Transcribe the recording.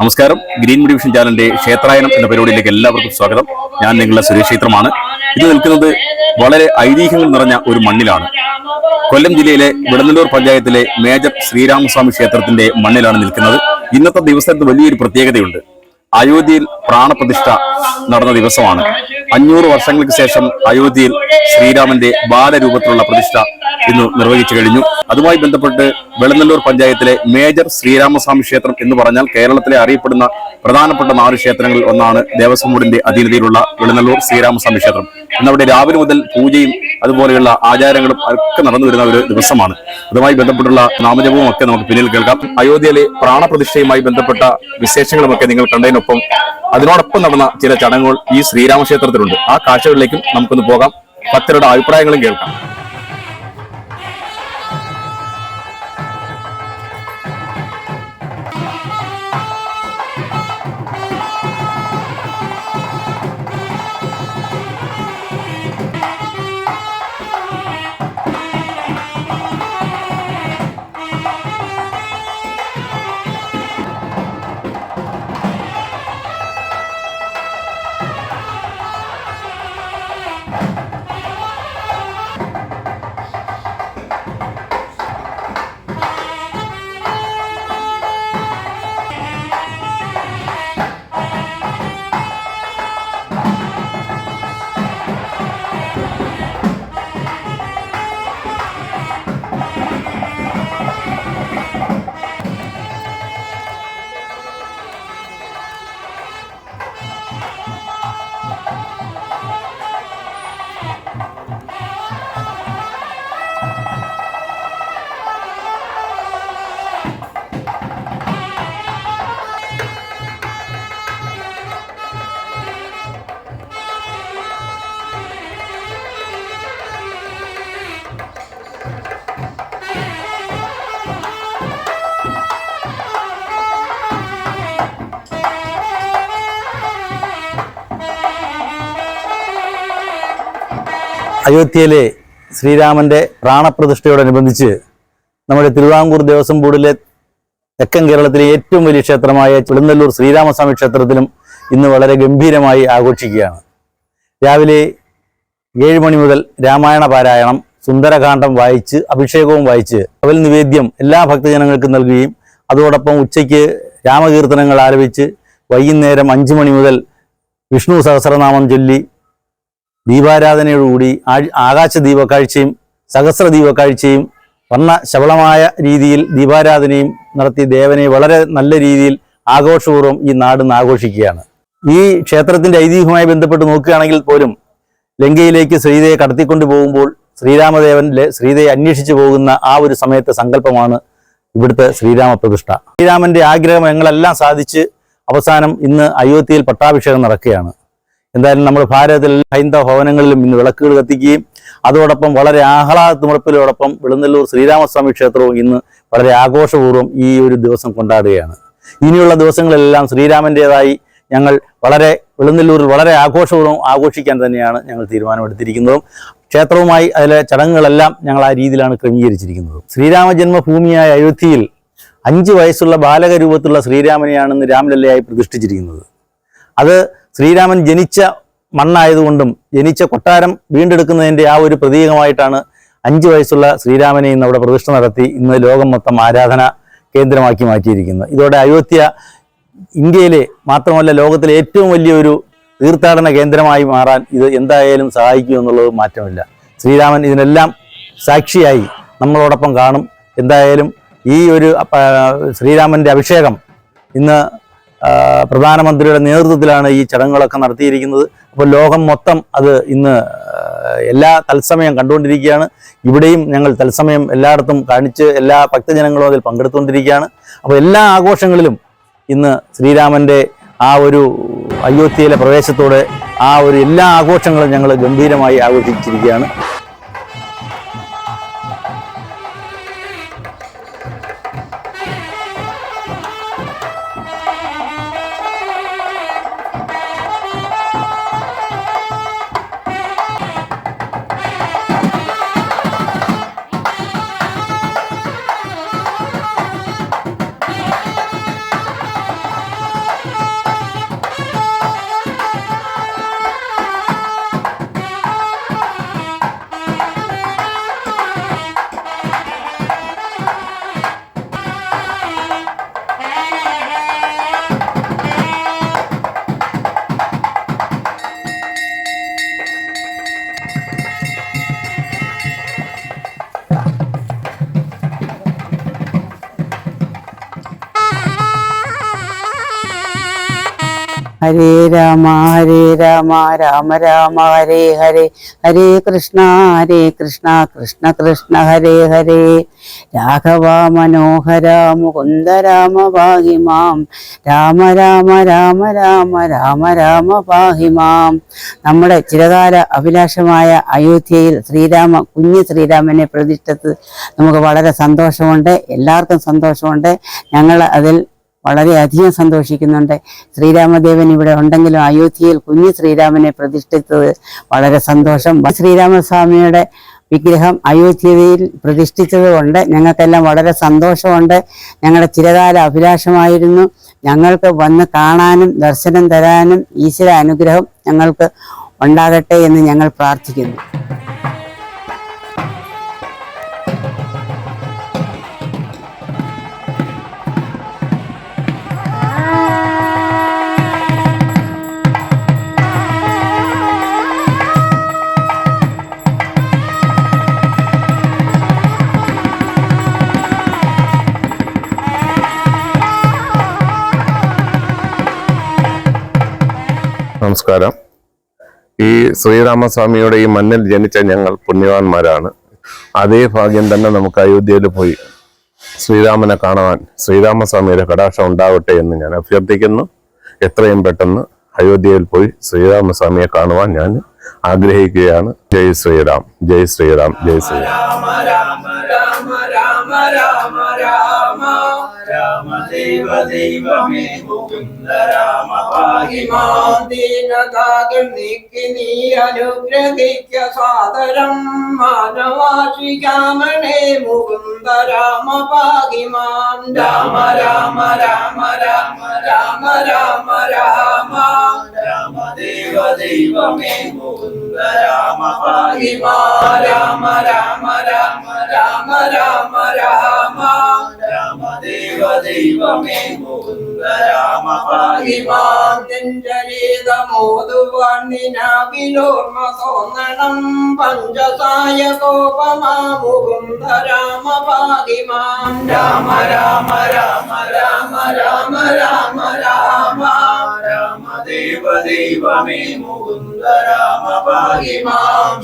നമസ്കാരം. Green division ചാനലിന്റെ ക്ഷേത്രായനം എന്ന പരിപാടിയിലേക്ക് എല്ലാവർക്കും സ്വാഗതം. ഞാൻ നിങ്ങളുടെ സുരേഷ് ക്ഷേത്രമാണ്. ഇത് നിൽക്കുന്നത് വളരെ ഐതിഹ്യങ്ങൾ നിറഞ്ഞ ഒരു മണ്ണിലാണ്. കൊല്ലം ജില്ലയിലെ വിടനല്ലൂർ പഞ്ചായത്തിലെ മേജർ ശ്രീരാമസ്വാമി ക്ഷേത്രത്തിന്റെ മണ്ണിലാണ് നിൽക്കുന്നത്. ഇന്നത്തെ ദിവസത്തിന് വലിയൊരു പ്രത്യേകതയുണ്ട്. അയോധ്യയിൽ പ്രാണപ്രതിഷ്ഠ നടന്ന ദിവസമാണ്. അഞ്ഞൂറ് വർഷങ്ങൾക്ക് ശേഷം അയോധ്യയിൽ ശ്രീരാമന്റെ ബാലരൂപത്തിലുള്ള പ്രതിഷ്ഠ ഇന്ന് നിർവഹിച്ചു കഴിഞ്ഞു. അതുമായി ബന്ധപ്പെട്ട് വെളുന്നല്ലൂർ പഞ്ചായത്തിലെ മേജർ ശ്രീരാമസ്വാമി ക്ഷേത്രം എന്ന് പറഞ്ഞാൽ കേരളത്തിലെ അറിയപ്പെടുന്ന പ്രധാനപ്പെട്ട നാല് ക്ഷേത്രങ്ങളിൽ ഒന്നാണ് ദേവസ്വം ബോർഡിന്റെ അധീനതയിലുള്ള വെളുന്നല്ലൂർ ശ്രീരാമസ്വാമി ക്ഷേത്രം. ഇന്നവിടെ രാവിലെ മുതൽ പൂജയും അതുപോലെയുള്ള ആചാരങ്ങളും ഒക്കെ നടന്നു വരുന്ന ഒരു ദിവസമാണ്. അതുമായി ബന്ധപ്പെട്ടുള്ള നാമജപവും ഒക്കെ നമുക്ക് പിന്നിൽ കേൾക്കാം. അയോധ്യയിലെ പ്രാണപ്രതിഷ്ഠയുമായി ബന്ധപ്പെട്ട വിശേഷങ്ങളുമൊക്കെ നിങ്ങൾ കണ്ടതിനൊപ്പം അതിനോടൊപ്പം നടന്ന ചില ചടങ്ങുകൾ ഈ ശ്രീരാമക്ഷേത്രത്തിലുണ്ട്. ആ കാഴ്ചകളിലേക്കും നമുക്കൊന്ന് പോകാം. ഭക്തരുടെ അഭിപ്രായങ്ങളും കേൾക്കാം. Bye. അയോധ്യയിലെ ശ്രീരാമന്റെ പ്രാണപ്രതിഷ്ഠയോടനുബന്ധിച്ച് നമ്മുടെ തിരുവാങ്കൂർ ദേവസ്വം ബോർഡിലെ തെക്കൻ കേരളത്തിലെ ഏറ്റവും വലിയ ക്ഷേത്രമായ ചെളുന്നല്ലൂർ ശ്രീരാമസ്വാമി ക്ഷേത്രത്തിലും ഇന്ന് വളരെ ഗംഭീരമായി ആഘോഷിക്കുകയാണ്. രാവിലെ ഏഴ് മണി മുതൽ രാമായണ പാരായണം സുന്ദരകാന്ഡം വായിച്ച് അഭിഷേകവും വായിച്ച് അവൽ നിവേദ്യം എല്ലാ ഭക്തജനങ്ങൾക്കും നൽകുകയും അതോടൊപ്പം ഉച്ചയ്ക്ക് രാമകീർത്തനങ്ങൾ ആലപിച്ച് വൈകുന്നേരം അഞ്ചു മണി മുതൽ വിഷ്ണു സഹസ്രനാമം ചൊല്ലി ദീപാരാധനയോടുകൂടി ആകാശ ദീപക്കാഴ്ചയും സഹസ്ര ദീപക്കാഴ്ചയും വർണ ശബളമായ രീതിയിൽ ദീപാരാധനയും നടത്തി ദേവനെ വളരെ നല്ല രീതിയിൽ ആഘോഷപൂർവം ഈ നാട് ആഘോഷിക്കുകയാണ്. ഈ ക്ഷേത്രത്തിന്റെ ഐതിഹ്യവുമായി ബന്ധപ്പെട്ട് നോക്കുകയാണെങ്കിൽ പോലും ലങ്കയിലേക്ക് ശ്രീതയെ കടത്തിക്കൊണ്ടു പോകുമ്പോൾ ശ്രീരാമദേവൻ ശ്രീതയെ അന്വേഷിച്ചു പോകുന്ന ആ ഒരു സമയത്തെ സങ്കല്പമാണ് ഇവിടുത്തെ ശ്രീരാമ പ്രതിഷ്ഠ. ശ്രീരാമന്റെ ആഗ്രഹം ഞങ്ങളെല്ലാം സാധിച്ച് അവസാനം ഇന്ന് അയോധ്യയിൽ പട്ടാഭിഷേകം നടക്കുകയാണ്. എന്തായാലും നമ്മൾ ഭാരതത്തിൽ ഹൈന്ദവ ഭവനങ്ങളിലും ഇന്ന് വിളക്കുകൾ കത്തിക്കുകയും അതോടൊപ്പം വളരെ ആഹ്ലാദത്തുമുറപ്പിലോടൊപ്പം വിളുന്നല്ലൂർ ശ്രീരാമസ്വാമി ക്ഷേത്രവും ഇന്ന് വളരെ ആഘോഷപൂർവം ഈ ഒരു ദിവസം കൊണ്ടാടുകയാണ്. ഇനിയുള്ള ദിവസങ്ങളെല്ലാം ശ്രീരാമന്റെതായി ഞങ്ങൾ വളരെ വിളുന്നല്ലൂരിൽ വളരെ ആഘോഷപൂർവം ആഘോഷിക്കാൻ തന്നെയാണ് ഞങ്ങൾ തീരുമാനമെടുത്തിരിക്കുന്നതും. ക്ഷേത്രവുമായി അതിലെ ചടങ്ങുകളെല്ലാം ഞങ്ങൾ ആ രീതിയിലാണ് ക്രമീകരിച്ചിരിക്കുന്നത്. ശ്രീരാമ ജന്മഭൂമിയായ അയോധ്യയിൽ അഞ്ച് വയസ്സുള്ള ബാലക രൂപത്തിലുള്ള ശ്രീരാമനെയാണ് ഇന്ന് രാമലല്ലയായി പ്രതിഷ്ഠിച്ചിരിക്കുന്നത്. അത് ശ്രീരാമൻ ജനിച്ച മണ്ണായതുകൊണ്ടും ജനിച്ച കൊട്ടാരം വീണ്ടെടുക്കുന്നതിന്റെ ആ ഒരു പ്രതീകമായിട്ടാണ് അഞ്ച് വയസ്സുള്ള ശ്രീരാമനെ ഇന്ന് അവിടെ പ്രതിഷ്ഠ നടത്തി ഇന്ന് ലോകം മൊത്തം ആരാധന കേന്ദ്രമാക്കി മാറ്റിയിരിക്കുന്നത് ഇതോടെ അയോധ്യ ഇന്ത്യയിലെ മാത്രമല്ല ലോകത്തിലെ ഏറ്റവും വലിയൊരു തീർത്ഥാടന കേന്ദ്രമായി മാറാൻ ഇത് എന്തായാലും സഹായിക്കും എന്നുള്ളത് മാറ്റമില്ല. ശ്രീരാമൻ ഇതിനെല്ലാം സാക്ഷിയായി നമ്മളോടൊപ്പം കാണും. എന്തായാലും ഈ ഒരു ശ്രീരാമന്റെ അഭിഷേകം ഇന്ന് പ്രധാനമന്ത്രിയുടെ നേതൃത്വത്തിലാണ് ഈ ചടങ്ങുകളൊക്കെ നടത്തിയിരിക്കുന്നത്. അപ്പോൾ ലോകം മൊത്തം അത് ഇന്ന് എല്ലാ തത്സമയം കണ്ടുകൊണ്ടിരിക്കുകയാണ്. ഇവിടെയും ഞങ്ങൾ തത്സമയം എല്ലായിടത്തും കാണിച്ച് എല്ലാ ഭക്തജനങ്ങളും അതിൽ പങ്കെടുത്തുകൊണ്ടിരിക്കുകയാണ്. അപ്പോൾ എല്ലാ ആഘോഷങ്ങളിലും ഇന്ന് ശ്രീരാമന്റെ ആ ഒരു അയോധ്യയിലെ പ്രവേശത്തോടെ ആ ഒരു എല്ലാ ആഘോഷങ്ങളും ഞങ്ങൾ ഗംഭീരമായി ആഘോഷിച്ചിരിക്കുകയാണ്. ഹരേ രാമ ഹരേ രാമ രാമ രാമ ഹരേ ഹരേ. ഹരേ കൃഷ്ണ ഹരേ കൃഷ്ണ കൃഷ്ണ കൃഷ്ണ ഹരേ ഹരേ. രാഘവ മനോഹര മുകുന്ദ രാമ പാഹി രാമ രാമ രാമ രാമ രാമ രാമ പാഹി മാം. നമ്മുടെ ചിരകാല അഭിലാഷമായ അയോധ്യയിൽ ശ്രീരാമ കുഞ്ഞു ശ്രീരാമനെ പ്രതിഷ്ഠിച്ചത് നമുക്ക് വളരെ സന്തോഷമുണ്ട്. എല്ലാവർക്കും സന്തോഷമുണ്ട്. ഞങ്ങൾ അതിൽ വളരെയധികം സന്തോഷിക്കുന്നുണ്ട്. ശ്രീരാമദേവൻ ഇവിടെ ഉണ്ടെങ്കിലും അയോധ്യയിൽ കുഞ്ഞു ശ്രീരാമനെ പ്രതിഷ്ഠിച്ചത് വളരെ സന്തോഷം. ശ്രീരാമസ്വാമിയുടെ വിഗ്രഹം അയോധ്യയിൽ പ്രതിഷ്ഠിച്ചത് കൊണ്ട് ഞങ്ങൾക്കെല്ലാം വളരെ സന്തോഷമുണ്ട്. ഞങ്ങളുടെ ചിരകാല അഭിലാഷമായിരുന്നു. ഞങ്ങൾക്ക് വന്ന് കാണാനും ദർശനം തരാനും ഈശ്വര അനുഗ്രഹം ഞങ്ങൾക്ക് ഉണ്ടാകട്ടെ എന്ന് ഞങ്ങൾ പ്രാർത്ഥിക്കുന്നു. നമസ്കാരം. ഈ ശ്രീരാമസ്വാമിയുടെ ഈ മണ്ണിൽ ജനിച്ച ഞങ്ങൾ പുണ്യവാന്മാരാണ്. അതേ ഭാഗ്യം തന്നെ നമുക്ക് അയോധ്യയിൽ പോയി ശ്രീരാമനെ കാണുവാൻ ശ്രീരാമസ്വാമിയുടെ കടാക്ഷം ഉണ്ടാവട്ടെ എന്ന് ഞാൻ അഭ്യർത്ഥിക്കുന്നു. എത്രയും പെട്ടെന്ന് അയോധ്യയിൽ പോയി ശ്രീരാമസ്വാമിയെ കാണുവാൻ ഞാൻ ആഗ്രഹിക്കുകയാണ്. ജയ് ശ്രീറാം ജയ് ശ്രീറാം ജയ് ശ്രീറാം ദൈവ ദൈവമേ മുകുന്ദ രാമ പാഹി മാം ദീനതാകൾ നീക്കി നീ അനുഗ്രഹിക്ക സാദരം മാനവാശികാമണേ മുകുന്ദ രാമ പാഹി രാമ രാമ രാമ രാമ രാമ രാമ രാമ രാമ ദേവ ദൈവമേ മുകുന്ദ രാമ പാഹി രാമ രാമ രാമ രാമ രാമ രാമ ദൈവമേ മുകുന്ദ രാമ പാഹി മാം ജഞ്ചരീതമോതുവാൻ നിനാവിലോർമ്മ തോന്നണം പഞ്ചസായ കോപമാ മുകുന്ദ രാമ പാതിമാം രാമ രാമ രാമ രാമ രാമ രാമ രാമ രാമ ദേവ ദൈവമേ മുകുന്ദ രാമ പാഹി മാം